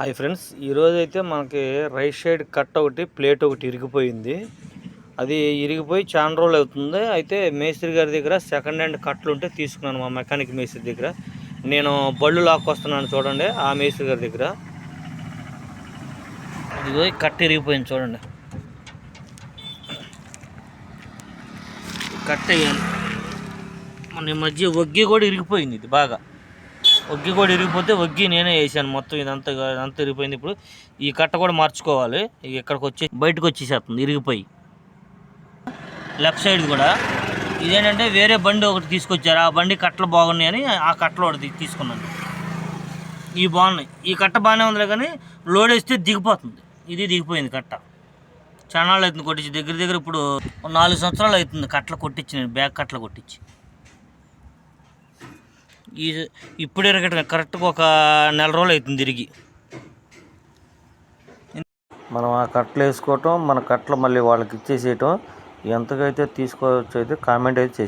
Hi friends ఈరోజు అయితే మనకి రైట్ సైడ్ కట్ ఒకటి ప్లేట్ ఒకటి ఇరిగిపోయింది. అది ఇరిగిపోయి చాలా రోజులు అవుతుంది. అయితే మేస్త్రి గారి దగ్గర సెకండ్ హ్యాండ్ కట్లు ఉంటే తీసుకున్నాను మా మెకానిక్ మేస్త్రి దగ్గర. నేను బళ్ళు లాక్కొస్తున్నాను చూడండి ఆ మేస్త్రి గారి దగ్గర. ఇదిగో కట్ ఇరిగిపోయింది చూడండి. కట్ అయ్యాను. మన మధ్య ఒగ్గి కూడా ఇరిగిపోయింది ఇది బాగా. ఒగ్గి కూడా ఇరిగిపోతే ఒగ్గి నేనే వేసాను. మొత్తం ఇదంతా ఇదంతా ఇరిగిపోయింది. ఇప్పుడు ఈ కట్ట కూడా మార్చుకోవాలి. ఇక ఇక్కడికి వచ్చి బయటకు వచ్చేసేస్తుంది ఇరిగిపోయి. లెఫ్ట్ సైడ్ కూడా. ఇదేంటంటే వేరే బండి ఒకటి తీసుకొచ్చారు. ఆ బండి కట్టలు బాగున్నాయి అని ఆ కట్టలు ఒకటి తీసుకున్నాను. ఈ బాగున్నాయి. ఈ కట్ట బాగానే ఉందిలే కానీ లోడ్ వేస్తే దిగిపోతుంది. ఇది దిగిపోయింది కట్ట. చాలా అవుతుంది కొట్టించి. దగ్గర దగ్గర ఇప్పుడు నాలుగు సంవత్సరాలు అవుతుంది కట్టలు కొట్టించి నేను బ్యాగ్ కట్టలు కొట్టించి. ఈ ఇప్పుడు ఎరగట కరెక్ట్గా ఒక నెల రోజులు అవుతుంది తిరిగి. మనం ఆ కట్టలు వేసుకోవటం మన కట్టలు మళ్ళీ వాళ్ళకి ఇచ్చేసేయటం ఎంతకైతే తీసుకోవచ్చు అయితే కామెంట్ అయితే చేసి